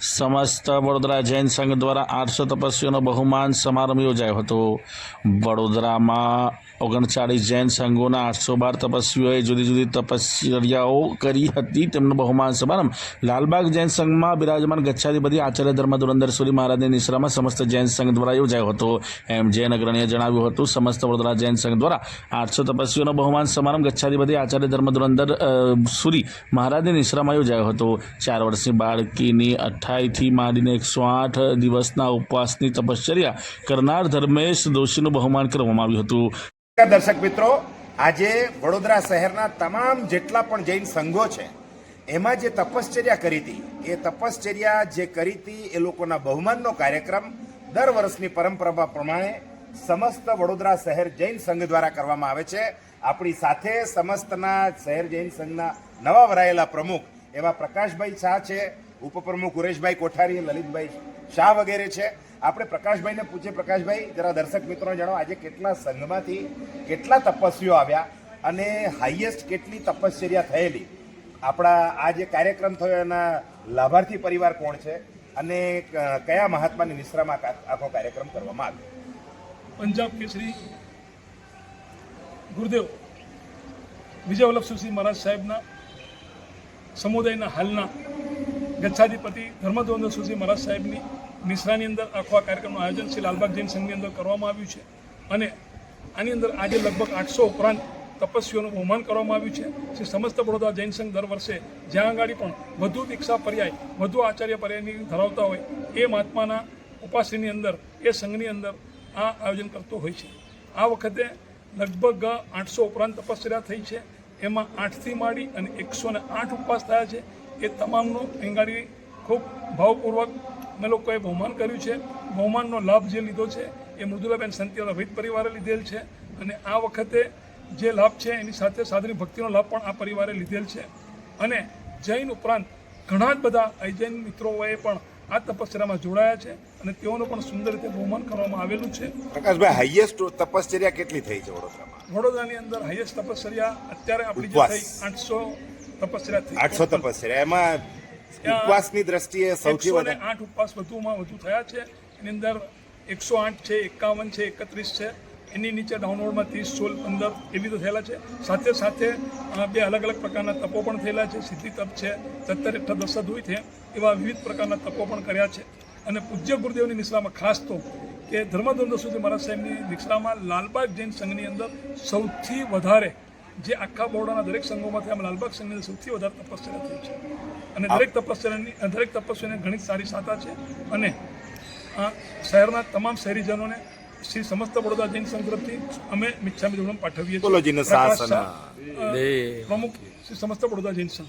સમસ્ત વડોદરા જૈન સંઘ દ્વારા આઠસો તપસ્વીઓનો બહુમાન સમારંભ યોજાયો હતો. વડોદરામાં ઓગણચાળીસ જૈન સંઘોના આઠસો બાર તપસ્વીઓએ જુદી જુદી તપસ્યાઓ કરી હતી. તેમનો બહુમાન સમારંભ લાલબાગ જૈન સંઘમાં બિરાજમાન ગચ્છાધિપતિ આચાર્ય ધર્મ ધુરંધર સૂરી મહારાજની નિશ્રામાં સમસ્ત જૈન સંઘ દ્વારા યોજાયો હતો. એમ જૈન અગ્રણીએ જણાવ્યું હતું, સમસ્ત વડોદરા જૈન સંઘ દ્વારા આઠસો તપસ્વીઓનો બહુમાન સમારંભ ગચ્છાધિપતિ આચાર્ય ધર્મ ધુરંધર સુરી મહારાજની નિશ્રામાં યોજાયો હતો. ચાર વર્ષની બાળકીની અઠ્ઠાઈથી માંડીને એકસો આઠ દિવસના ઉપવાસની તપશ્ચર્યા કરનાર ધર્મેશ દોશીનું બહુમાન કરવામાં આવ્યું હતું. દર્શક મિત્રો, આજે વડોદરા શહેરના તમામ જેટલા પણ જૈન સંઘો છે, એમાં જે તપશ્ચર્યા કરી હતી, એ તપશ્ચર્યા જે કરી હતી એ લોકોના બહુમાનનો કાર્યક્રમ દર વર્ષની પરંપરા પ્રમાણે સમસ્ત વડોદરા શહેર જૈન સંઘ દ્વારા કરવામાં આવે છે. આપણી સાથે સમસ્તના શહેર જૈન સંઘના નવા વરાયેલા પ્રમુખ એવા પ્રકાશભાઈ શાહ છે. ઉપપ્રમુખ ઉરેશભાઈ કોઠારી, લલિતભાઈ શાહ વગેરે છે. આપણે પ્રકાશભાઈને પૂછીએ. પ્રકાશભાઈ, જરા દર્શક મિત્રોને જણાવો, આજે કેટલા સંઘમાંથી કેટલા તપસ્વીઓ આવ્યા અને હાઈએસ્ટ કેટલી તપશ્ચર્યા થયેલી? આપણા આ જે કાર્યક્રમ થયો એના લાભાર્થી પરિવાર કોણ છે અને કયા મહાત્માની નિશ્રામાં આખો કાર્યક્રમ કરવામાં આવ્યો? પંજાબ કેસરી, ગુરુદેવ વિજય વલ્લભ સુશ્રી મહારાજ સાહેબના સમુદાયના હાલના ગચ્છાધિપતિ ધર્મદ્વંદ સુધી મહારાજ સાહેબની નિશ્રાની અંદર આખો આ કાર્યક્રમનું આયોજન શ્રી લાલબાગ જૈન સંઘની અંદર કરવામાં આવ્યું છે. અને આની અંદર આજે લગભગ આઠસો ઉપરાંત તપસ્વીઓનું બહુમાન કરવામાં આવ્યું છે. શ્રી સમસ્ત બરોડા જૈન સંઘ દર વર્ષે જ્યાં આગળ પણ વધુ દીક્ષા પર્યાય, વધુ આચાર્ય પર્યાયની ધરાવતા હોય એ મહાત્માના ઉપાસીની અંદર, એ સંઘની અંદર આ આયોજન કરતો હોય છે. આ વખતે લગભગ આઠસો ઉપરાંત તપસ્યા થઈ છે. એમાં આઠથી માંડી અને એકસો ને આઠ ઉપવાસ થયા છે. એ તમામનું અહીંગાડી ખૂબ ભાવપૂર્વક અમે લોકોએ બહુમાન કર્યું છે. બહુમાનનો લાભ જે લીધો છે એ મૃદુલાબેન સંતિયાલા વૈદ પરિવારે લીધેલ છે અને આ વખતે જે લાભ છે એની સાથે સાધની ભક્તિનો લાભ પણ આ પરિવારે લીધેલ છે. અને જૈન ઉપરાંત ઘણા જ બધા અજૈન મિત્રોએ પણ આ તપશ્ચર્યામાં જોડાયા છે અને તેઓનું પણ સુંદર રીતે બહુમાન કરવામાં આવેલું છે. પ્રકાશભાઈ હાઈએસ્ટ તપશ્ચર્યા કેટલી થઈ છે વડોદરામાં? વડોદરાની અંદર હાઈએસ્ટ તપશ્ચર્યા અત્યારે આપણી જે થઈ આઠસો તપસ્યા આઠસો તપસ્યા એમાં ઉપવાસની દ્રષ્ટિએ સૌથી વધારે. આઠ ઉપવાસ વધુમાં વધુ થયા છે. એની અંદર એકસો આઠ છે એકાવન છે એકત્રીસ છે. એની નીચે ડાઉનલોડમાં ત્રીસ સોળ પંદર એવી તો થયેલા છે. સાથે સાથે બે અલગ અલગ પ્રકારના તપો પણ થયેલા છે. સિદ્ધિ તપ છે સત્તર અઠ્ઠા દસ હોય છે. એવા વિવિધ પ્રકારના તપો પણ કર્યા છે. અને પૂજ્ય ગુરુદેવની નિશ્રામાં ખાસ તો કે ધર્મધંધો સુધી મહારાજ સાહેબની નિશ્રામાં લાલબાગ જૈન સંઘની અંદર સૌથી વધારે જે આખા બોર્ડના દરેક સંઘોમાંથી આમ લાલબાગ સંઘની સૌથી વધારે તપસ્યા થઈ છે. અને દરેક તપસ્યાની દરેક તપસ્યાને ઘણી સારી સાતા છે. અને આ શહેરના તમામ શહેરીજનોને શ્રી સમસ્ત વડોદરા જૈન સંઘ તરફથી અમે મિચ્છામી પાઠવીએ અ, પ્રમુખ શ્રી સમસ્ત વડોદરા જૈન સંઘ.